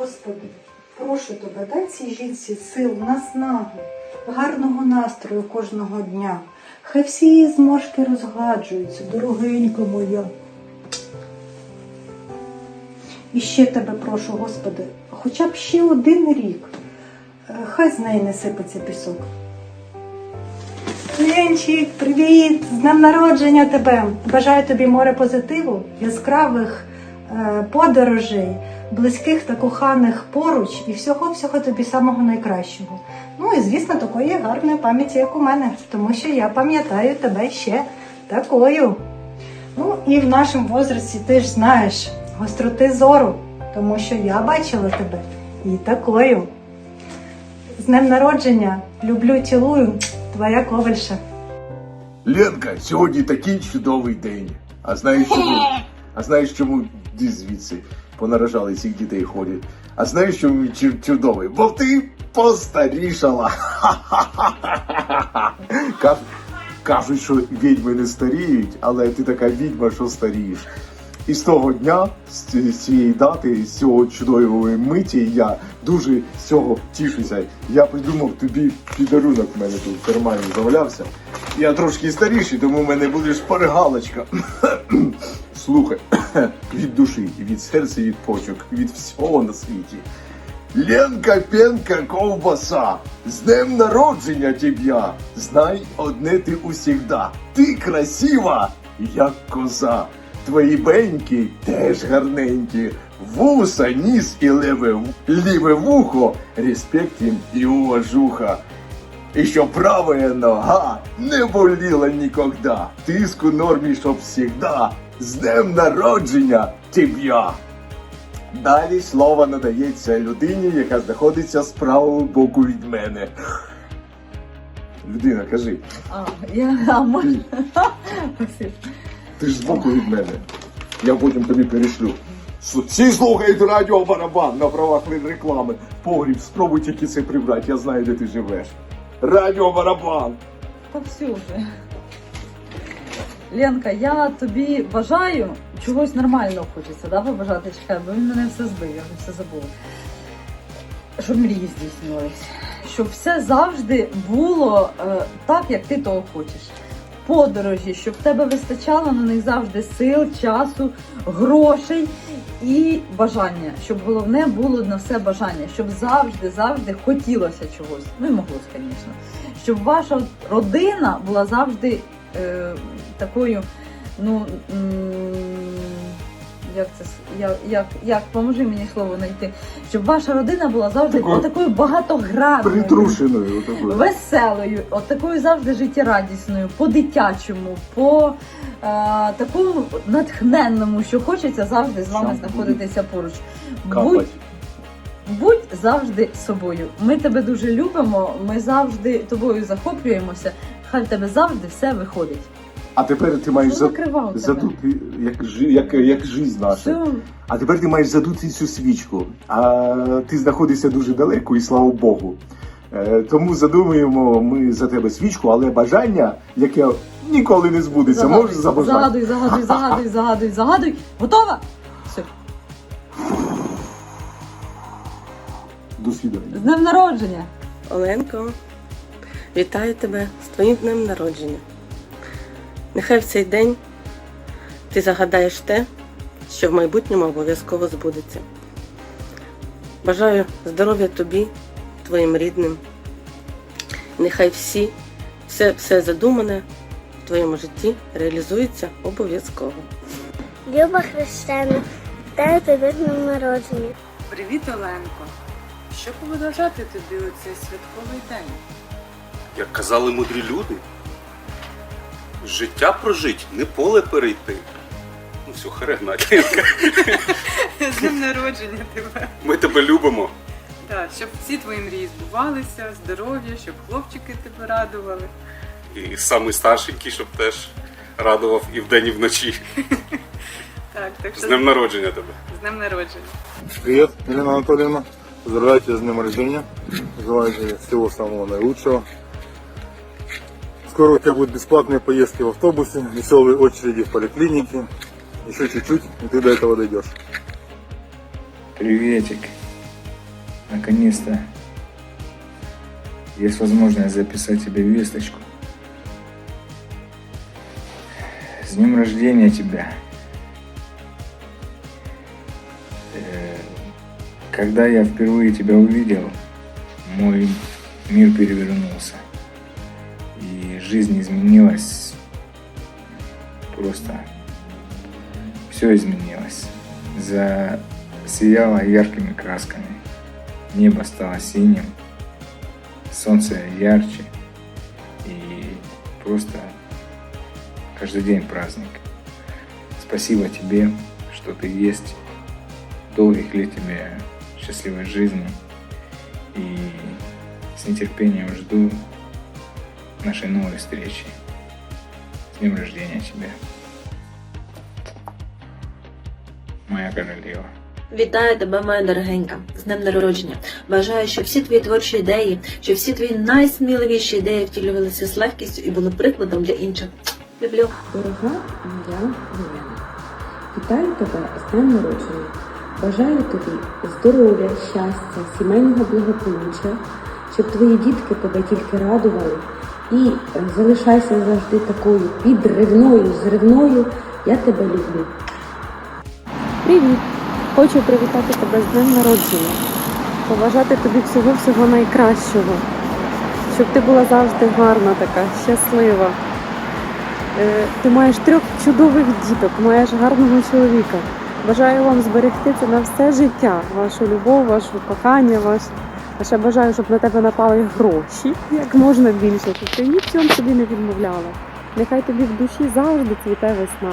Господи, прошу тебе, дай цій жінці сил, наснаги, гарного настрою кожного дня. Хай всі її зморшки розгладжуються, дорогенька моя. І ще тебе прошу, Господи, хоча б ще один рік. Е, Хай з неї не сипеться пісок. Ленчик, привіт! З днем народження тебе! Бажаю тобі море позитиву, яскравих подорожей, близьких та коханих поруч і всього-всього тобі самого найкращого. Ну і звісно, такої гарної пам'яті, як у мене, тому що я пам'ятаю тебе ще такою. Ну і в нашому возрасті ти ж знаєш гостроти зору, тому що я бачила тебе і такою. З днем народження, люблю, цілую, твоя ковальша. Ленка, сьогодні такий чудовий день. А знаєш чому? А знаєш чому Ді звідси понаражали цих дітей ходять? А знаєш чому чу- чудовий? Бо ти постарішала. Кажуть, що відьми не старіють, але ти така відьма, що старієш. І з того дня, з цієї дати, з цього чудової миті, я дуже з цього тішуся. Я придумав тобі підарунок в мене тут в кармані завалявся. Я трошки старіший, тому в мене буде шпаргалочка. Слухай, від душі, від серця, від почок, від всього на світі. Ленка Пенка ковбаса, з днем народження тебя. Знай одне ти усігда. Ти красива, як коза. Твої беньки теж гарненькі. Вуса, ніс і леве, ліве вухо, респект їм і уважуха. І що правая нога не боліла нікогда. Тиск у нормі, щоб всігда. З днем народження тебя. Далі слово надається людині, яка знаходиться з правого боку від мене. Людина, кажи, А, я, а можна? Ти ж збоку від мене. Я потім тобі перешлю. Всі слухають радіо барабан на правах реклами. Погріб, спробуй тільки це прибрати, я знаю, де ти живеш. Радіо барабан. Вже. Ленка, я тобі бажаю чогось нормального хочеться, да, побажати чекай, бо він мене все збив, я все забула. Щоб мрії здійснились. Щоб все завжди було е, так, як ти того хочеш. Подорожі, щоб в тебе вистачало на них завжди сил, часу, грошей і бажання. Щоб головне було на все бажання, щоб завжди, завжди хотілося чогось. Ну і моглося, звісно. Щоб ваша родина була завжди е, такою, ну. Як це як, як, як поможи мені слово знайти, щоб ваша родина була завжди Такою такою багатогранною, Притрушеною такою. веселою, от такою завжди життєрадісною, по-дитячому, по е, такому натхненному, що хочеться завжди з вами Сам знаходитися поруч. Будь, будь завжди собою. Ми тебе дуже любимо, ми завжди тобою захоплюємося. Хай в тебе завжди все виходить. А тепер ти маєш за... тебе? задути, як, жи- як, як жизнь наша. Все. А тепер ти маєш задути цю свічку. А ти знаходишся дуже далеко, і слава Богу. Е, тому задумуємо ми за тебе свічку, але бажання, яке ніколи не збудеться, Загадуй, можеш забажати. загадуй, загадуй, загадуй, загадуй, загадуй. Готова? Все. До свідання. З днем народження! Оленко, вітаю тебе з твоїм днем народження. Нехай в цей день ти загадаєш те, що в майбутньому обов'язково збудеться. Бажаю здоров'я тобі, твоїм рідним. Нехай всі, все, все задумане в твоєму житті реалізується обов'язково. Люба Христина, дай тобі з днем народження. Привіт, Оленко! Що побажати тобі у цей святковий день? Як казали мудрі люди, життя прожить, не поле перейти. Ну все, Ленка. З днем народження тебе! Ми тебе любимо. Так, щоб всі твої мрії збувалися, здоров'я, щоб хлопчики тебе радували. І самий старшенький, щоб теж радував і вдень, і вночі. Так, так З що днем народження тебе. з днем народження. Привет, Елена Анатольевна. Поздравляю тебя с днем рождения. Желаю тебе всего самого наилучшего. Скоро у тебя будут бесплатные поездки в автобусе, веселые очереди в поликлинике. Еще чуть-чуть, и ты до этого дойдешь. Приветик. наконец-то есть возможность записать тебе весточку. С днем рождения тебя! Э, Когда я впервые тебя увидел, мой мир перевернулся. Жизнь изменилась. Просто все изменилось. Засияло яркими красками. Небо стало синим, солнце ярче. И просто каждый день праздник. Спасибо тебе, что ты есть. Долгих лет тебе счастливой жизни. И с нетерпением жду нашей новой встречи. С днем рождения тебя. Моя королева. Вітаю тебе, моя дорогенька, з днем народження. Бажаю, щоб всі твої творчі ідеї, щоб всі твої найсміливіші ідеї втілювалися з легкістю і були прикладом для інших. Люблю. Дорога моя Олена, вітаю тебе з днем народження. Бажаю тобі здоров'я, щастя, сімейного благополуччя, щоб твої дітки тебе тільки радували. І залишайся завжди такою підривною, зривною. Я тебе люблю. Привіт! Хочу привітати тебе з днем народження, побажати тобі всього-всього найкращого, щоб ти була завжди гарна така, щаслива. Е, Ти маєш трьох чудових діток, маєш гарного чоловіка. Бажаю вам зберегти це на все життя, вашу любов, ваше кохання, ваш. Ще бажаю, щоб на тебе напали гроші як можна більше, щоб ти ні в цьому собі не відмовляла. Нехай тобі в душі завжди цвіте весна.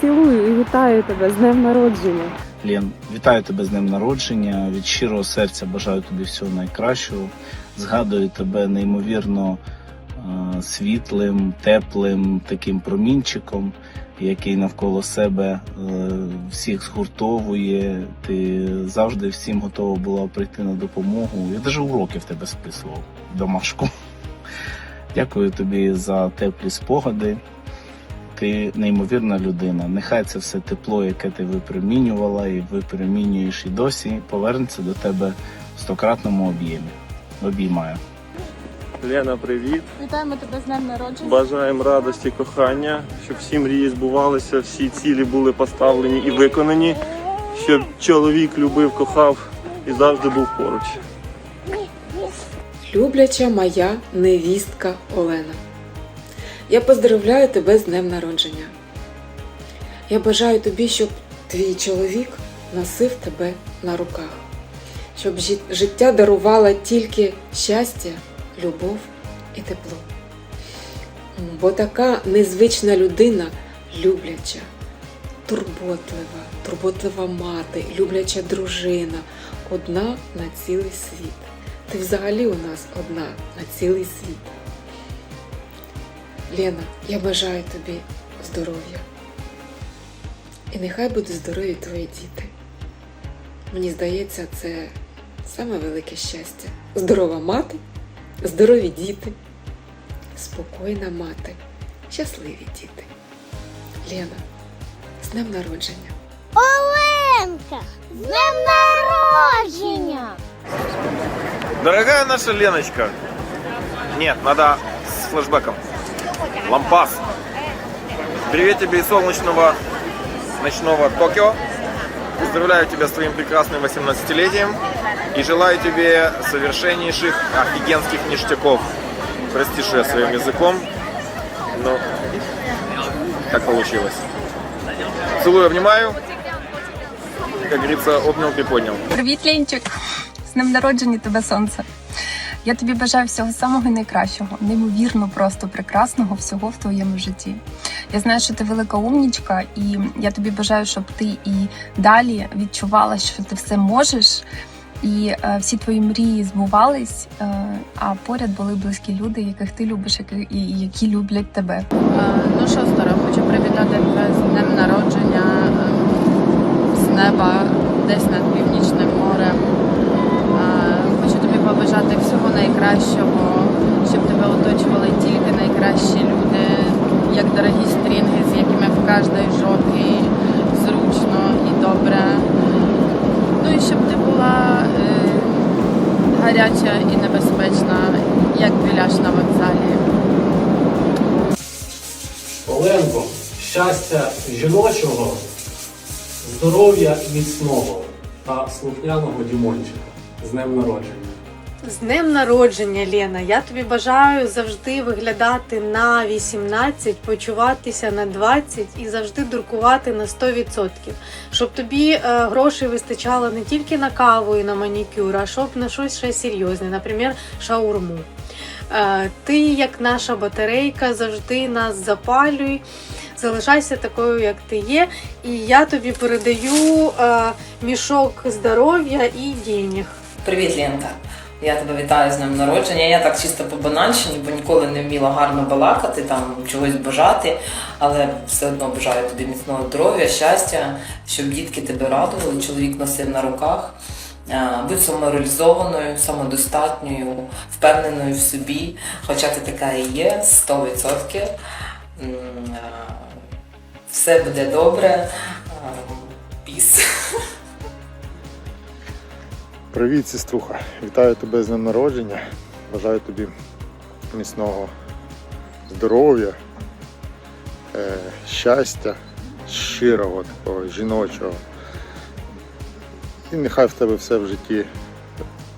Цілую і вітаю тебе з днем народження. Лен, вітаю тебе з днем народження. Від щирого серця бажаю тобі всього найкращого. Згадую тебе неймовірно світлим, теплим таким промінчиком, який навколо себе е, всіх згуртовує. Ти завжди всім готова була прийти на допомогу. Я навіть уроки в тебе списував домашку. Дякую тобі за теплі спогади. Ти неймовірна людина. Нехай це все тепло, яке ти випромінювала і випромінюєш і досі, повернеться до тебе в стократному об'ємі. Обіймаю. Лена, привіт! Вітаємо тебе з днем народження. Бажаємо радості, кохання, щоб всі мрії збувалися, всі цілі були поставлені і виконані, щоб чоловік любив, кохав і завжди був поруч. Любляча моя невістка Олена. Я поздравляю тебе з днем народження. Я бажаю тобі, щоб твій чоловік носив тебе на руках, щоб життя дарувало тільки щастя, любов і тепло. Бо така незвична людина, любляча, турботлива, турботлива мати, любляча дружина, одна на цілий світ. Ти взагалі у нас одна на цілий світ. Лена, я бажаю тобі здоров'я. І нехай будуть здорові твої діти. Мені здається, це саме велике щастя. Здорова мати, здорові діти, спокійна мати, щасливі діти. Лена, з днем народження! Оленка! З днем народження! Дорогая наша Леночка. Нет, надо с флешбеком. Лампас. Привет тебе из солнечного ночного Токио. Поздравляю тебя с твоим прекрасным 18-летием И желаю тебе совершеннейших офигенских ништяков. Прости, что я своим языком, но так получилось. Целую, обнимаю. Как говорится, обнял, приподнял. Привіт, Ленчик! З днем народження тебе сонце. Я тобі бажаю всього самого найкращого, неймовірно, просто прекрасного всього в твоєму житті. Я знаю, що ти велика умнічка, і я тобі бажаю, щоб ти і далі відчувала, що ти все можеш, і е, всі твої мрії збувались, е, а поряд були близькі люди, яких ти любиш, які, які люблять тебе. Ну що, Стара, хочу привітати тебе з днем народження е, з неба, десь над північним морем. Е, Хочу тобі побажати всього найкращого, щоб тебе оточували тільки найкращі люди, як дорогі стрінги, з якими в кожній жопі зручно і добре рекомендую, щоб ти була е, гаряча і небезпечна, як біляш на вокзалі. Оленко, щастя жіночого, здоров'я міцного та слухняного Дімончика з днем народження. З днем народження, Лена. Я тобі бажаю завжди виглядати на 18, почуватися на 20 і завжди дуркувати на 100%. Щоб тобі е, грошей вистачало не тільки на каву і на манікюр, а щоб на щось ще серйозне, наприклад, шаурму. Е, ти, як наша батарейка, завжди нас запалюй. Залишайся такою, як ти є. І я тобі передаю е, мішок здоров'я і денег. Привіт, Ленка. Я тебе вітаю з днем народження. Я так чисто по банальщині, бо ніколи не вміла гарно балакати, там чогось бажати, але все одно бажаю тобі міцного здоров'я, щастя, щоб дітки тебе радували, чоловік носив на руках. Будь самореалізованою, самодостатньою, впевненою в собі, хоча ти така і є, 100%. Е, Все буде добре. Привіт, сеструха. Вітаю тебе з днем народження. Бажаю тобі міцного здоров'я, е, щастя, щирого, такого жіночого. І нехай в тебе все в житті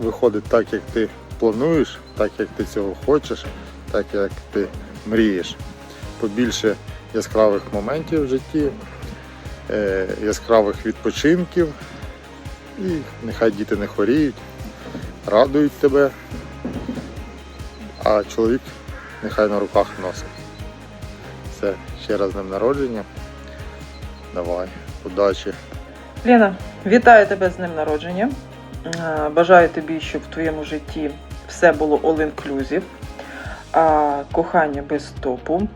виходить так, як ти плануєш, так, як ти цього хочеш, так, як ти мрієш. Побільше яскравих моментів в житті, е, яскравих відпочинків. І нехай діти не хворіють, радують тебе, а чоловік нехай на руках носить. Все, ще раз з днем народження. Давай, удачі. Лена, вітаю тебе з днем народження. Бажаю тобі, щоб в твоєму житті все було all-inclusive, кохання без стопу,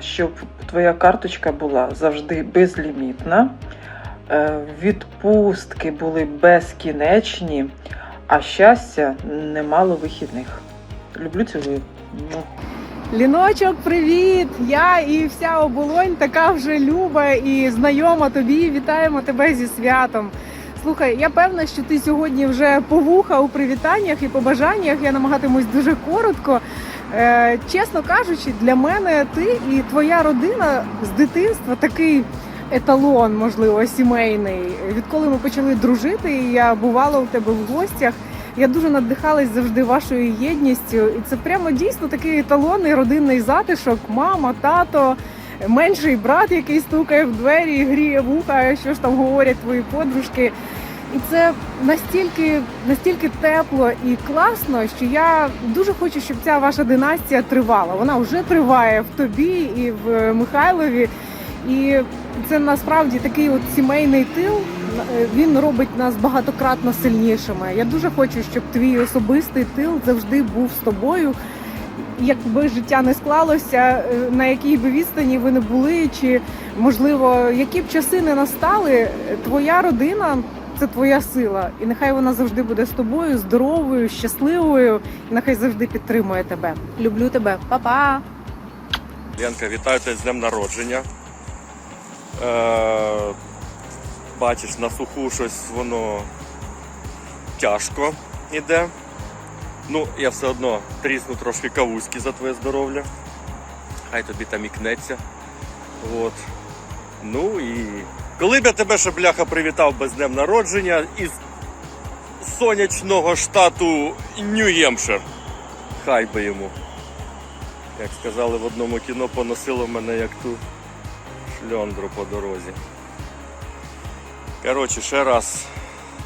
щоб твоя карточка була завжди безлімітна, відпустки були безкінечні, а щастя не мало вихідних. Люблю цілую. Ліночок, привіт! Я і вся оболонь така вже люба і знайома тобі. Вітаємо тебе зі святом. Слухай, я певна, що ти сьогодні вже повуха у привітаннях і побажаннях. Я намагатимусь дуже коротко. Е, чесно кажучи, для мене ти і твоя родина з дитинства такий еталон, можливо, сімейний. Відколи ми почали дружити, і я бувала у тебе в гостях. Я дуже надихалась завжди вашою єдністю, і це прямо дійсно такий еталонний родинний затишок. Мама, тато, менший брат, який стукає в двері, гріє вуха, що ж там говорять твої подружки. І це настільки, настільки тепло і класно, що я дуже хочу, щоб ця ваша династія тривала. Вона вже триває в тобі і в Михайлові. І це насправді такий от сімейний тил. е, Він робить нас багатократно сильнішими. Я дуже хочу, щоб твій особистий тил завжди був з тобою. Якби життя не склалося, е, на якій би відстані ви не були, чи можливо, які б часи не настали, твоя родина це твоя сила, і нехай вона завжди буде з тобою, здоровою, щасливою, і нехай завжди підтримує тебе. Люблю тебе, Па-па! Ленка, вітаю тебе з днем народження. Е, бачиш, на суху щось воно тяжко іде. Ну, я все одно трісну трошки кавузьки за твоє здоров'я. Хай тобі там ікнеться. От. Ну і коли б я тебе ще бляха привітав без днем народження із сонячного штату Нью-Гемпшир. Хай би йому. Як сказали в одному кіно, поносило мене як ту шльондру по дорозі. Коротше, ще раз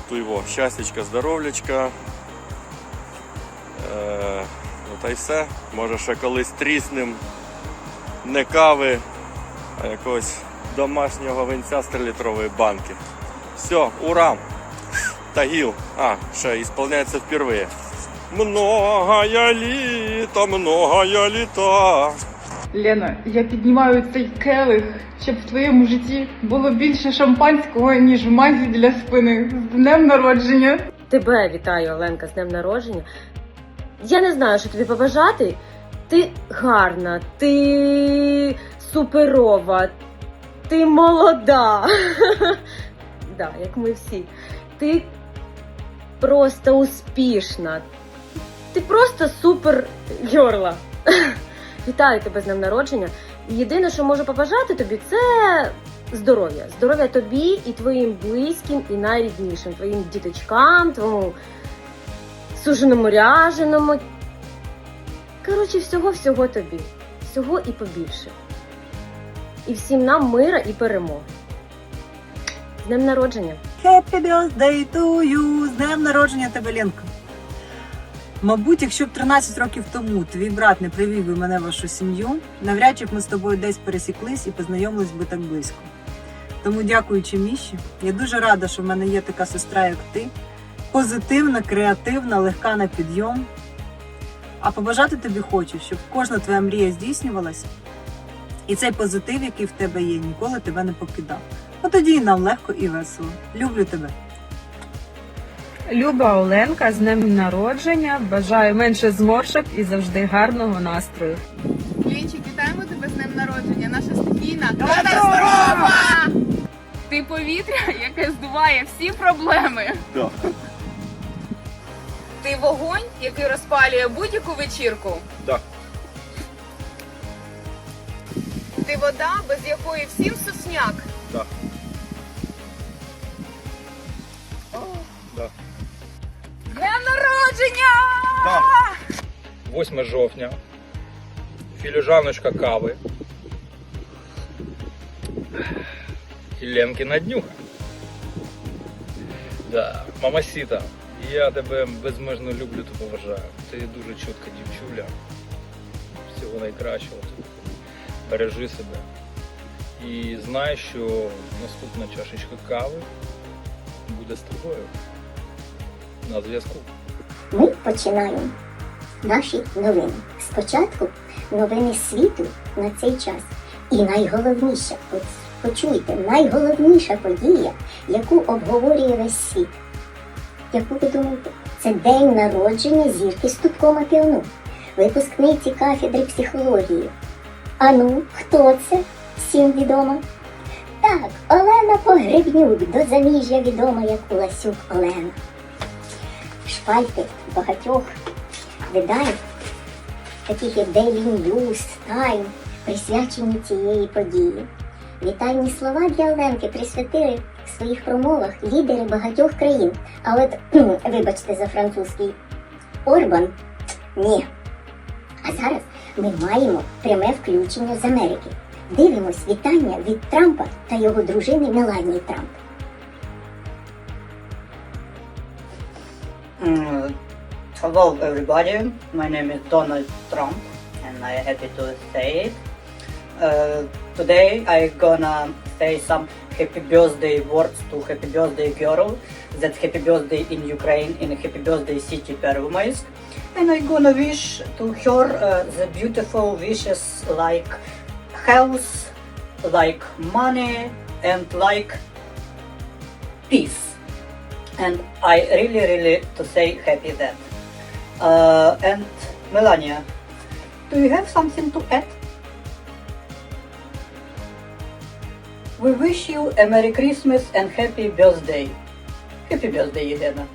ту його щастячка, здоровлячка. Е, ну та й все. Може ще колись тріснем не кави, а якогось домашнього винця з 3-літрової банки. Все, ура! Тагил. А, ще ісполняється впервые. Многая літа, многая літа. Лена, я піднімаю цей келих, щоб в твоєму житті було більше шампанського, ніж мазі для спини. З днем народження! Тебе вітаю, Оленка, з днем народження. Я не знаю, що тобі побажати. Ти гарна, ти суперова, ти молода. да, як ми всі. Ти просто успішна. Ти просто супер гьорла. Вітаю тебе з днем народження. Єдине, що можу побажати тобі, це здоров'я. Здоров'я тобі і твоїм близьким, і найріднішим, твоїм діточкам, твоєму суженому ряженому. Коротше, всього-всього тобі. Всього і побільше. І всім нам мира і перемоги. З днем народження! Happy birthday to you! З днем народження тебе, Ленка! Мабуть, якщо б 13 років тому твій брат не привів би мене в вашу сім'ю, навряд чи б ми з тобою десь пересіклись і познайомились би так близько. Тому, дякуючи Міші, я дуже рада, що в мене є така сестра, як ти. Позитивна, креативна, легка на підйом. А побажати тобі хочу, щоб кожна твоя мрія здійснювалася, і цей позитив, який в тебе є, ніколи тебе не покидав. А тоді і нам легко і весело. Люблю тебе. Люба Оленка, з днем народження. Бажаю менше зморшок і завжди гарного настрою. Ленчик, вітаємо тебе з днем народження, наша стихійна катастрофа! Ти повітря, яке здуває всі проблеми. Ти вогонь, який розпалює будь-яку вечірку. Да. Ти вода, без якої всім сосняк. Да. Да. Днем народження! 8 жовтня. Філіжаночка кави. І Ленкіна днюха. Да, мамасіта, я тебе безмежно люблю та поважаю. Ти дуже чутка дівчуля. Всього найкращого. Бережи себе. І знай, що наступна чашечка кави буде з тобою. На зв'язку. Ми починаємо наші новини. Спочатку новини світу на цей час. І найголовніше, от почуйте, найголовніша подія, яку обговорює весь світ. Яку ви думаєте? Це день народження зірки Ступкома Піону, випускниці кафедри психології. А ну, хто це? Всім відомо? Так, Олена Погребнюк, до заміжжя відома як Уласюк Олена шпальти багатьох видань, таких як Daily News, Time, присвячені цієї події. Вітальні слова для Оленки присвятили в своїх промовах лідери багатьох країн. А от, вибачте за французький Орбан, ні. А зараз ми маємо пряме включення з Америки. Дивимось вітання від Трампа та його дружини Меланії Трамп. Mm, hello, everybody. My name is Donald Trump, and I'm happy to say it. Uh, today I'm gonna say some happy birthday words to happy birthday girl. That's happy birthday in Ukraine in happy birthday city Pervomaisk. And I'm gonna wish to her uh, the beautiful wishes like health, like money, and like peace and I really really to say happy that. Uh, and Melania, do you have something to add? We wish you a Merry Christmas and Happy Birthday. Happy Birthday, Elena.